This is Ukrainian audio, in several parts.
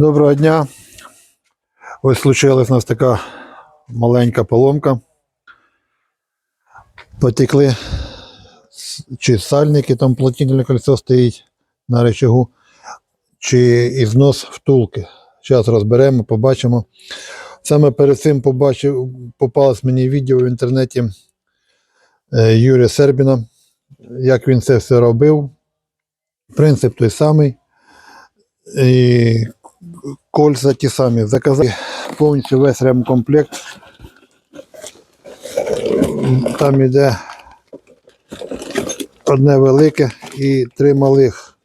Доброго дня. Ось случилась у нас така маленька поломка. Потекли чи сальники, там плотнительне кольцо стоїть на речагу, чи ізнос втулки. Зараз розберемо, побачимо. Саме перед цим побачив, попалось мені відео в інтернеті е, Юрія Сербіна, як він це все робив. Принцип той самий. І кольця ті самі. Заказав повністю весь ремкомплект. Там іде одне велике і три малих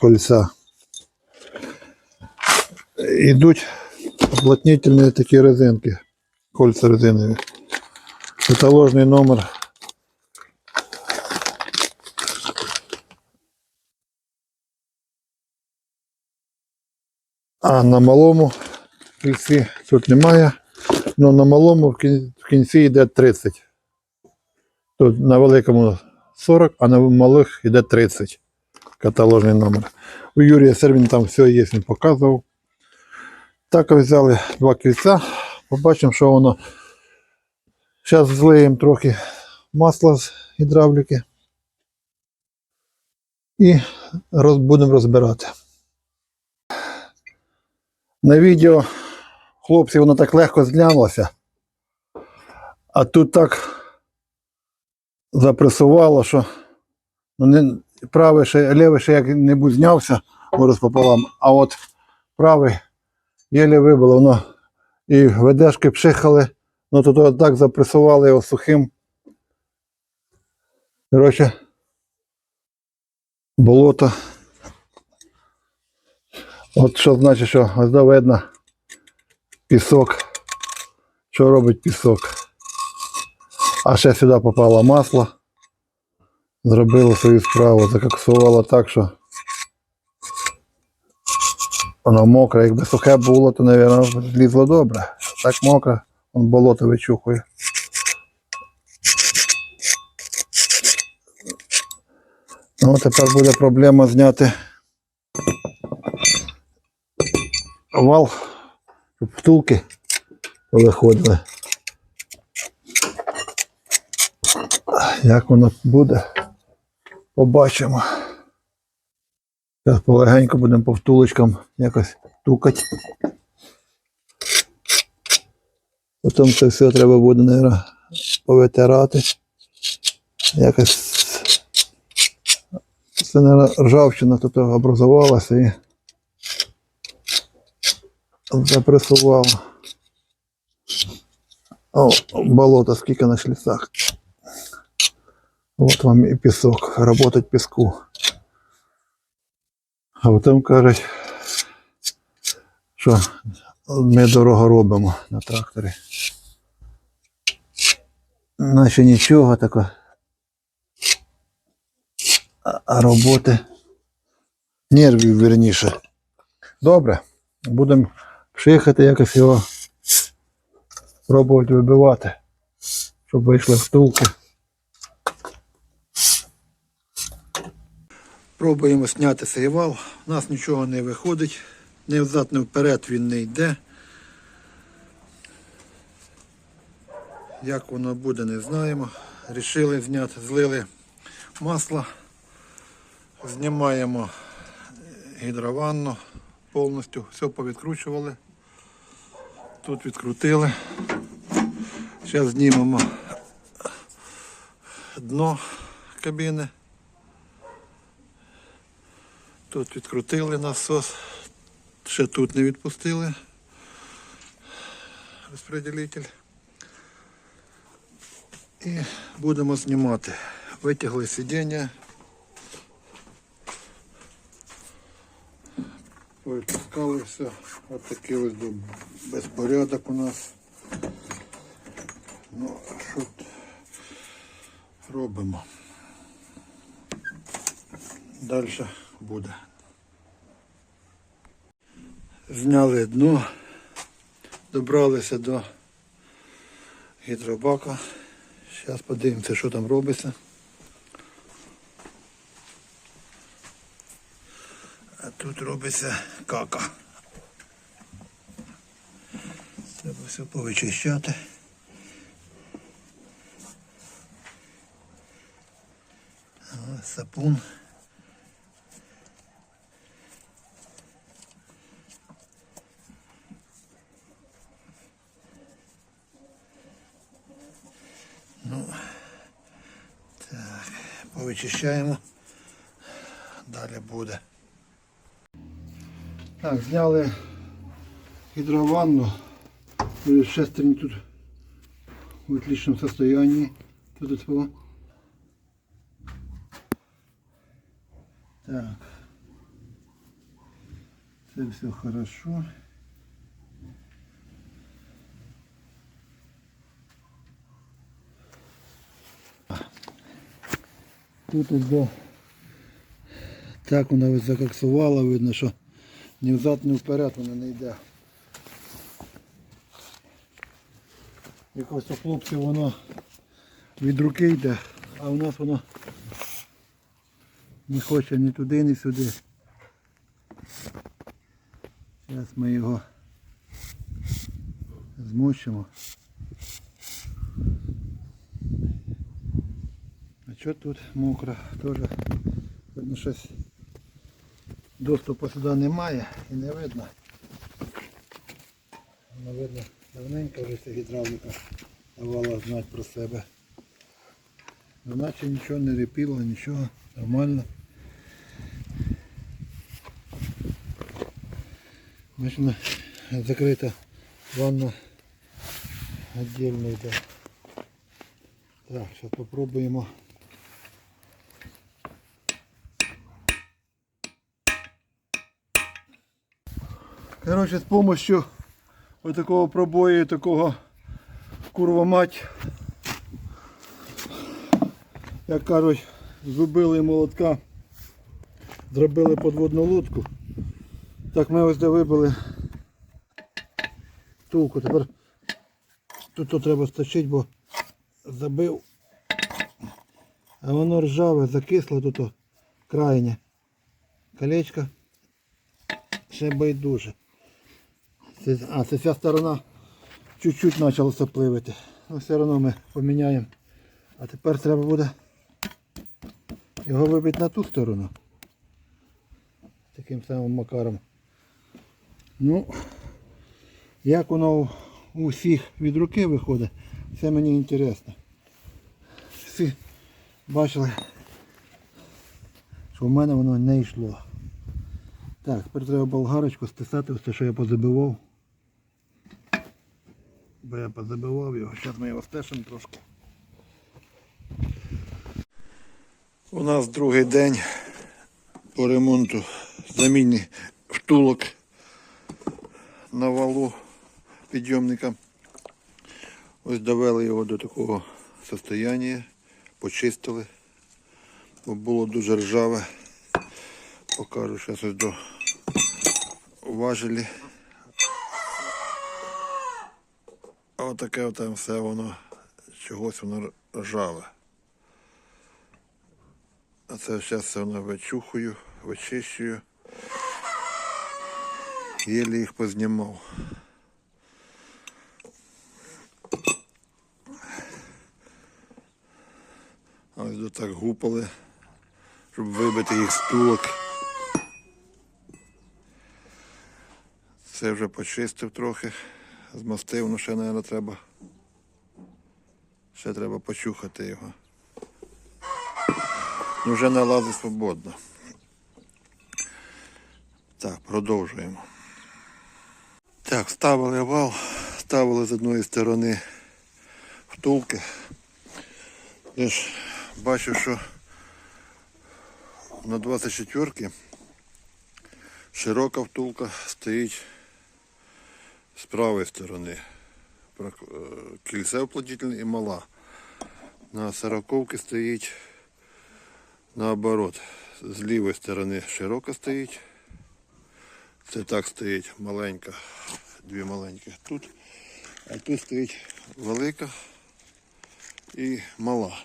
кольця. Ідуть уплотнительні такі резинки, кольця резинові. Каталожний номер А на малому кільці тут немає. Ну на малому в кін- в кінці йде 30. Тут на великому 40, а на малих йде 30. Каталожний номер. У Юрія Сервін там все є, він показував. Так взяли два кільця. Побачимо, що воно. Зараз злиємо трохи масла з гідравліки. І будемо розбирати. На відео хлопці воно так легко знялося, а тут так запресувало, що ну, не, правий ще, лівий ще як-небудь знявся пополам, а от правий єлі вибило, воно і ведешки пшихали, ну тут от так запресували його сухим. Коротше, болото. От що значить, що ось видно пісок. Що робить пісок? А ще сюди попало масло. Зробило свою справу, закоксувало так, що воно мокре. Якби сухе було, то, мабуть, злізло добре. Так мокре, вон болото вичухує. Ну, тепер буде проблема зняти вал, щоб втулки виходили. Як воно буде, побачимо. Зараз полегенько будемо по втулочкам якось тукати. Потім це все треба буде, мабуть, повитирати. Якось це, мабуть, ржавчина тут образувалася і запресувало. О, болото скільки на шліцах. От вам і пісок, работать піску. А потім кажуть, що ми дорого робимо на тракторі. Наче нічого такого. А роботи нервів вірніше. Добре, будемо пшихати якось його пробувати вибивати, щоб вийшли втулки. Пробуємо зняти цей вал. У нас нічого не виходить. Не взад, не вперед він не йде. Як воно буде, не знаємо. Рішили зняти, злили масло. Знімаємо гідрованну повністю. Все повідкручували. Тут відкрутили. Зараз знімемо дно кабіни. Тут відкрутили насос, ще тут не відпустили розпределитель. І будемо знімати. Витягли сидіння. Відпускали все. Ось такий ось безпорядок у нас. Ну, що робимо? Далі буде. Зняли дно, добралися до гідробака. Зараз подивимося, що там робиться. Тут робиться кака. Треба Все повичищати. Сапун. Ну, так, повичищаємо. Далі буде. Так, зняли гідрованну. Шестерні тут в отличном состоянии. Тут это было. Так. Це все хорошо. Тут іде. Так вона закоксувала, видно, що ні взад, ні вперед вона не йде. Якось у хлопців воно від руки йде, а у нас воно не хоче ні туди, ні сюди. Зараз ми його змочимо. А що тут мокро? Теж щось доступу сюди немає і не видно. Воно видно давненько вже ця гідравліка давала знати про себе. Наче нічого не репіло, нічого, нормально. Бачимо, закрита ванна віддільно йде. Так, зараз попробуємо. Коротше, з допомогою отакого пробою, такого курва мать, як кажуть, зубили молотка, зробили подводну лодку. Так ми ось де вибили тулку. Тепер тут то треба сточити, бо забив. А воно ржаве, закисло тут крайнє. Колечко ще байдуже. А, це ця сторона чуть-чуть почалося пливати. Ну все одно ми поміняємо. А тепер треба буде його вибити на ту сторону. Таким самим макаром. Ну, як воно у усіх від руки виходить, це мені інтересно. Всі бачили, що в мене воно не йшло. Так, тепер треба болгарочку стисати все, що я позабивав. Бо я позабивав його, зараз ми його стешимо трошки. У нас другий день по ремонту заміни втулок на валу підйомника. Ось довели його до такого состояння, почистили, бо було дуже ржаве. Покажу зараз до важелі. А отаке от там все воно чогось воно ржаве. А це зараз все воно вичухую, вичищую. Єлі їх познімав. Ось до так гупали, щоб вибити їх з тулок. Це вже почистив трохи, змастив, ну ще, мабуть, треба. Ще треба почухати його. Ну вже налазить свободно. Так, продовжуємо. Так, ставили вал, ставили з одної сторони втулки. Я ж бачу, що на 24 широка втулка стоїть з правої сторони. Е, Кільце вплотительне і мала. На сороковці стоїть наоборот. З лівої сторони широка стоїть. Це так стоїть маленька, дві маленькі тут. А тут стоїть велика і мала.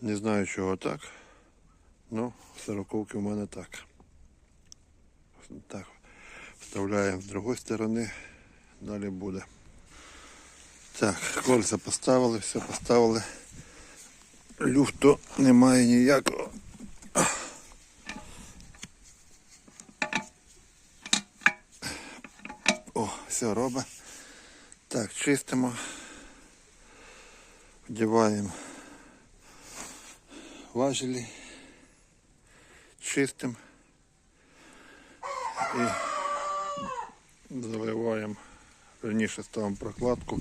Не знаю чого так. Ну, сороковки в мене так. Так. Вставляємо з другої сторони далі буде. Так, кольця поставили, все поставили. Люфту немає ніякого. О, все робить. Так, чистимо. Вдіваємо важелі. Чистимо. І заливаємо, верніше ставимо прокладку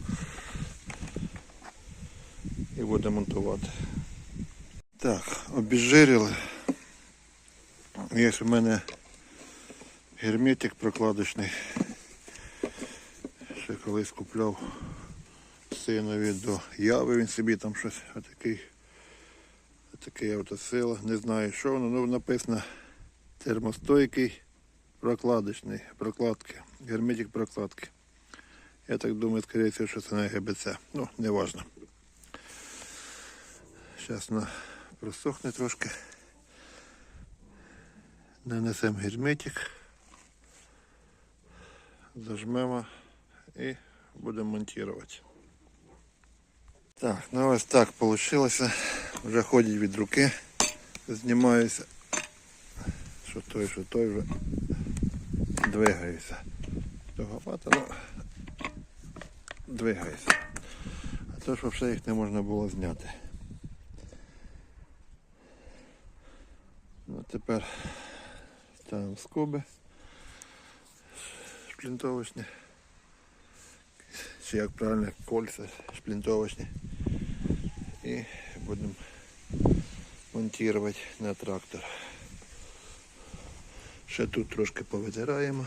і будемо монтувати. Так, обезжирили. Є у мене герметик прокладочний. Ще колись купляв синові до яви, він собі там щось отакий. Отакий автосила. Не знаю що воно, ну написано термостойкий прокладочний, прокладки, герметик прокладки. Я так думаю, скорее всего, що це на ГБЦ. Ну, не важно. Зараз вона просохне трошки. Нанесемо герметик. Зажмемо і будемо монтувати. Так, ну ось так вийшло. Вже ходять від руки. Знімаюся. Що той, що той вже двигаюся. Туговато, ну двигаюся. А то ж взагалі їх не можна було зняти. Ну тепер ставимо скоби шплінтовочні. Чи як правильно кольця шплінтовочні. І будемо монтувати на трактор. Ще тут трошки повитираємо.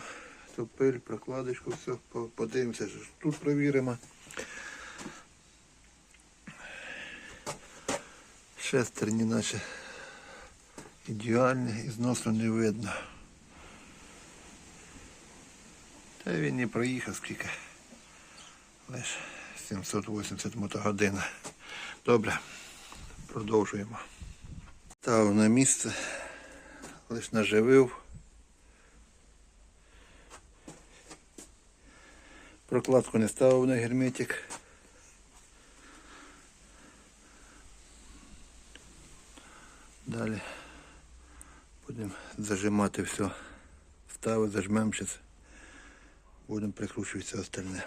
Ту пиль, прокладочку, все, подивимося, що тут провіримо. Шестерні наче ідеальні, і зносу не видно. Та він не проїхав скільки. Лише 780 мотогодин. Добре, продовжуємо. Став на місце, лише наживив. Прокладку не ставив на герметик. Далі будемо зажимати все. Ставити, зажмемо зараз. Будемо прикручувати все остальне.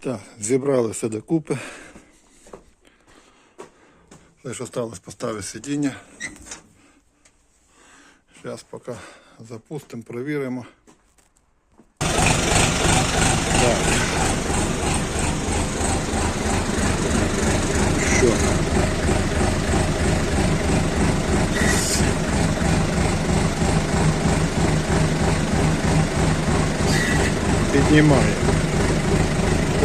Так, зібрали все докупи. Лише осталось поставити сидіння. Зараз поки запустимо, перевіримо. Піднімає.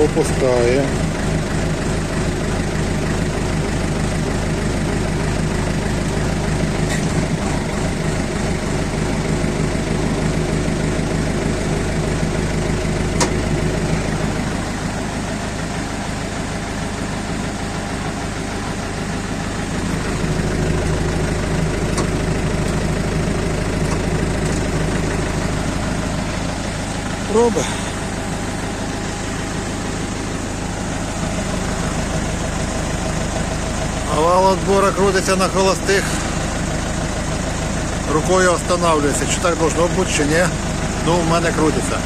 Опускає. Робить. Крутиться на холостих. Рукою останавливается. Чи так должно бути, чи ні? Ну, в мене крутиться.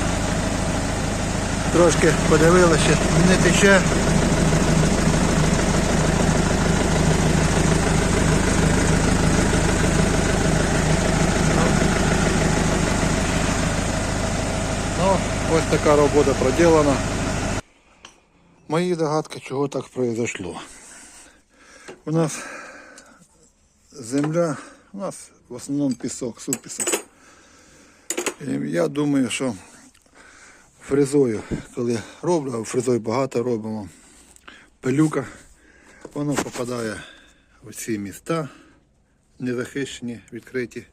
Трошки подивилися, не тече. Ну, ось така робота проділена. Мої догадки, чого так произошло. У нас земля, у нас в основному пісок, супісок. І я думаю, що фрезою, коли роблю, а фрезою багато робимо, пилюка, воно попадає в ці міста, незахищені, відкриті.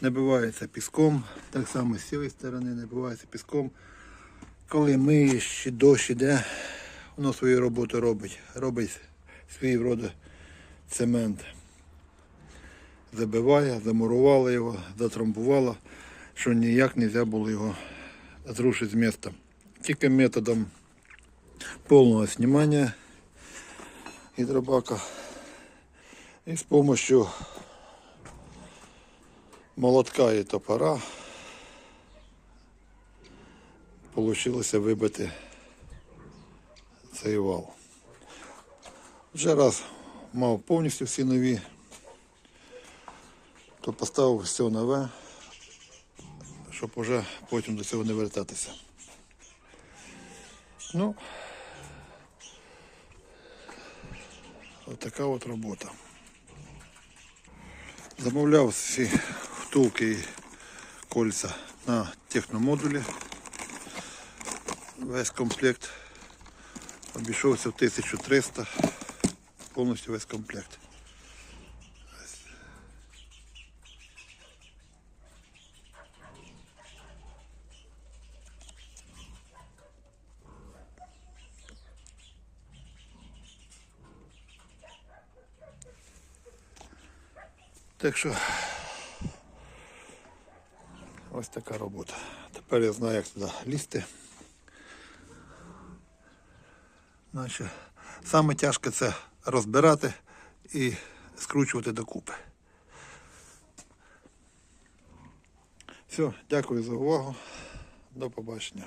Набивається піском, так само з цієї сторони набивається піском. Коли миєш дощ іде, воно свою роботу робить. Робить свій роду цемент. Забиває, замурувало його, затрамбувало, що ніяк не можна було його зрушити з міста. тільки методом повного знімання гідробака і з допомогою молотка і топора вийшло вибити цей вал. Вже раз мав повністю всі нові, то поставив все нове, щоб уже потім до цього не вертатися. Ну, от от робота. Замовляв всі втулки і кольця на техномодулі. Весь комплект обійшовся в 1300, повністю весь комплект. Так що ось така робота. Тепер я знаю, як туди лізти. Значить, саме тяжке це розбирати і скручувати докупи. Все, дякую за увагу. До побачення.